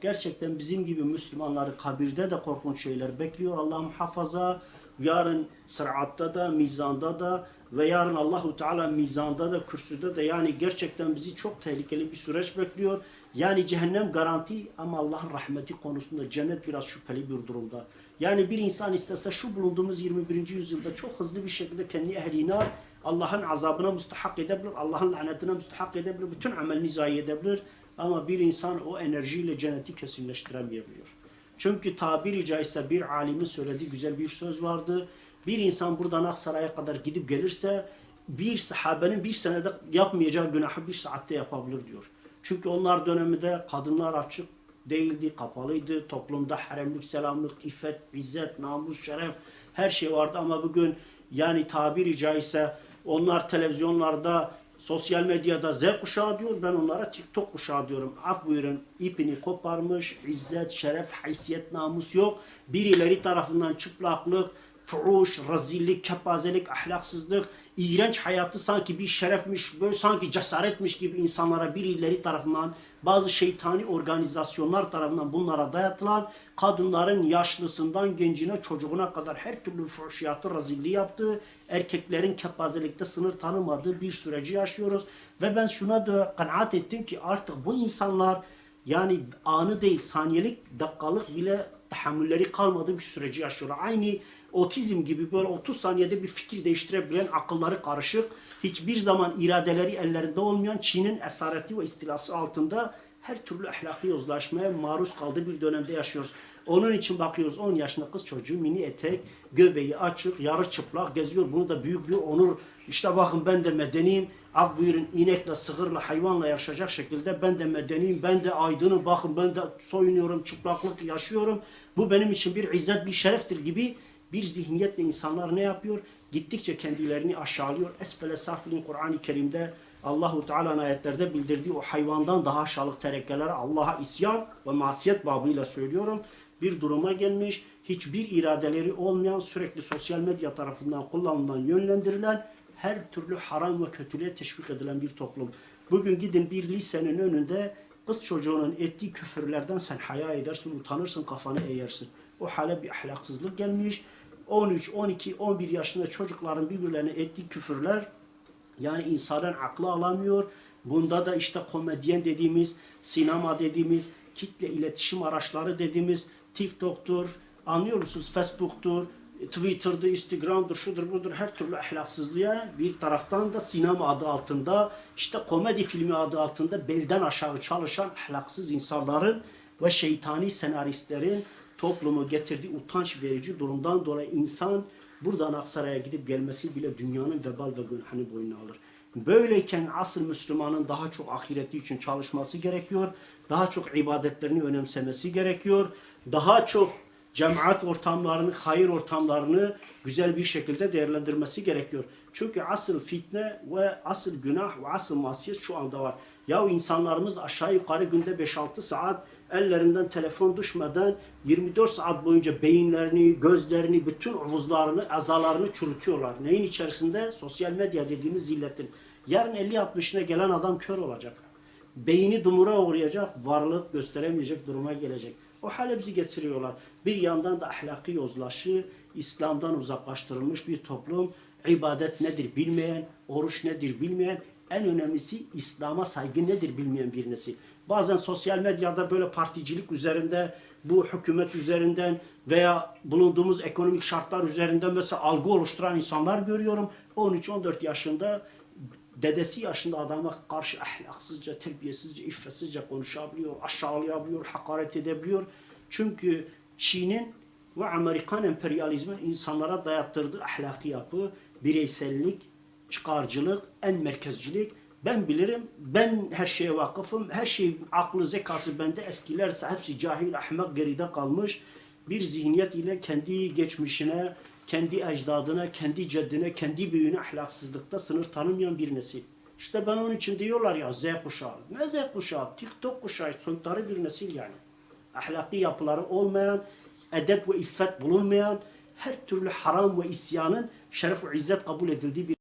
Gerçekten bizim gibi Müslümanları kabirde de korkunç şeyler bekliyor. Allah muhafaza. Yarın sıratta da, mizanda da ve yarın Allahu Teala mizanda da, kürsüde de yani gerçekten bizi çok tehlikeli bir süreç bekliyor. Yani cehennem garanti ama Allah'ın rahmeti konusunda cennet biraz şüpheli bir durumda. Yani bir insan istese şu bulunduğumuz 21. yüzyılda çok hızlı bir şekilde kendi ehlini Allah'ın azabına müstahak edebilir, Allah'ın lanetine müstahak edebilir, bütün amelini zayi edebilir. Ama bir insan o enerjiyle cenneti kesinleştiremeyebiliyor. Çünkü tabiri caizse bir alimin söylediği güzel bir söz vardı. Bir insan buradan Aksaray'a kadar gidip gelirse bir sahabenin bir senede yapmayacağı günahı bir saatte yapabilir diyor. Çünkü onlar döneminde kadınlar açık değildi, kapalıydı. Toplumda haremlik, selamlık, iffet, izzet, namus, şeref her şey vardı ama bugün yani tabiri caizse onlar televizyonlarda, sosyal medyada Z kuşağı diyor. Ben onlara TikTok kuşağı diyorum. Af buyurun ipini koparmış, izzet, şeref, haysiyet, namus yok. Birileri tarafından çıplaklık, fuhuş, rezillik, kepazelik, ahlaksızlık, iğrenç hayatı sanki bir şerefmiş, böyle sanki cesaretmiş gibi insanlara birileri tarafından bazı şeytani organizasyonlar tarafından bunlara dayatılan kadınların yaşlısından gencine çocuğuna kadar her türlü fuhşiyatı rezilliği yaptığı, erkeklerin kepazelikte sınır tanımadığı bir süreci yaşıyoruz. Ve ben şuna da kanaat ettim ki artık bu insanlar yani anı değil saniyelik dakikalık bile tahammülleri kalmadığı bir süreci yaşıyorlar. Aynı otizm gibi böyle 30 saniyede bir fikir değiştirebilen akılları karışık, hiçbir zaman iradeleri ellerinde olmayan Çin'in esareti ve istilası altında her türlü ahlaki yozlaşmaya maruz kaldığı bir dönemde yaşıyoruz. Onun için bakıyoruz 10 yaşında kız çocuğu mini etek, göbeği açık, yarı çıplak geziyor. Bunu da büyük bir onur. İşte bakın ben de medeniyim. Af buyurun inekle, sığırla, hayvanla yaşayacak şekilde ben de medeniyim, ben de aydınım. Bakın ben de soyunuyorum, çıplaklık yaşıyorum. Bu benim için bir izzet, bir şereftir gibi bir zihniyetle insanlar ne yapıyor? Gittikçe kendilerini aşağılıyor. Esfele safilin Kur'an-ı Kerim'de Allahu Teala'nın ayetlerde bildirdiği o hayvandan daha aşağılık terekkelere Allah'a isyan ve masiyet babıyla söylüyorum. Bir duruma gelmiş, hiçbir iradeleri olmayan, sürekli sosyal medya tarafından kullanılan, yönlendirilen, her türlü haram ve kötülüğe teşvik edilen bir toplum. Bugün gidin bir lisenin önünde kız çocuğunun ettiği küfürlerden sen haya edersin, utanırsın, kafanı eğersin. O hale bir ahlaksızlık gelmiş. 13, 12, 11 yaşında çocukların birbirlerine ettiği küfürler yani insanın aklı alamıyor. Bunda da işte komedyen dediğimiz, sinema dediğimiz, kitle iletişim araçları dediğimiz TikTok'tur, anlıyor musunuz? Facebook'tur, Twitter'dır, Instagram'dır, şudur budur her türlü ahlaksızlığa bir taraftan da sinema adı altında işte komedi filmi adı altında belden aşağı çalışan ahlaksız insanların ve şeytani senaristlerin toplumu getirdiği utanç verici durumdan dolayı insan buradan Aksaray'a gidip gelmesi bile dünyanın vebal ve günahını boynuna alır. Böyleyken asıl Müslümanın daha çok ahireti için çalışması gerekiyor. Daha çok ibadetlerini önemsemesi gerekiyor. Daha çok cemaat ortamlarını, hayır ortamlarını güzel bir şekilde değerlendirmesi gerekiyor. Çünkü asıl fitne ve asıl günah ve asıl masiyet şu anda var. Ya insanlarımız aşağı yukarı günde 5-6 saat ellerinden telefon düşmeden 24 saat boyunca beyinlerini, gözlerini, bütün uvuzlarını, azalarını çürütüyorlar. Neyin içerisinde? Sosyal medya dediğimiz zilletin. Yarın 50-60'ına gelen adam kör olacak. Beyni dumura uğrayacak, varlık gösteremeyecek duruma gelecek. O hale bizi getiriyorlar. Bir yandan da ahlaki yozlaşı, İslam'dan uzaklaştırılmış bir toplum, ibadet nedir bilmeyen, oruç nedir bilmeyen, en önemlisi İslam'a saygı nedir bilmeyen bir nesil. Bazen sosyal medyada böyle particilik üzerinde, bu hükümet üzerinden veya bulunduğumuz ekonomik şartlar üzerinden mesela algı oluşturan insanlar görüyorum. 13-14 yaşında dedesi yaşında adama karşı ahlaksızca, terbiyesizce, iffetsizce konuşabiliyor, aşağılayabiliyor, hakaret edebiliyor. Çünkü Çin'in ve Amerikan emperyalizmin insanlara dayattırdığı ahlaki yapı, bireysellik, çıkarcılık, en merkezcilik. Ben bilirim, ben her şeye vakıfım, her şey aklı zekası bende eskilerse hepsi cahil, ahmak geride kalmış. Bir zihniyet ile kendi geçmişine, kendi ecdadına, kendi ceddine, kendi büyüğüne ahlaksızlıkta sınır tanımayan bir nesil. İşte ben onun için diyorlar ya Z kuşağı. Ne Z kuşağı? TikTok kuşağı. Soytarı bir nesil yani. Ahlaki yapıları olmayan, edep ve iffet bulunmayan, her türlü haram ve isyanın şeref ve izzet kabul edildiği bir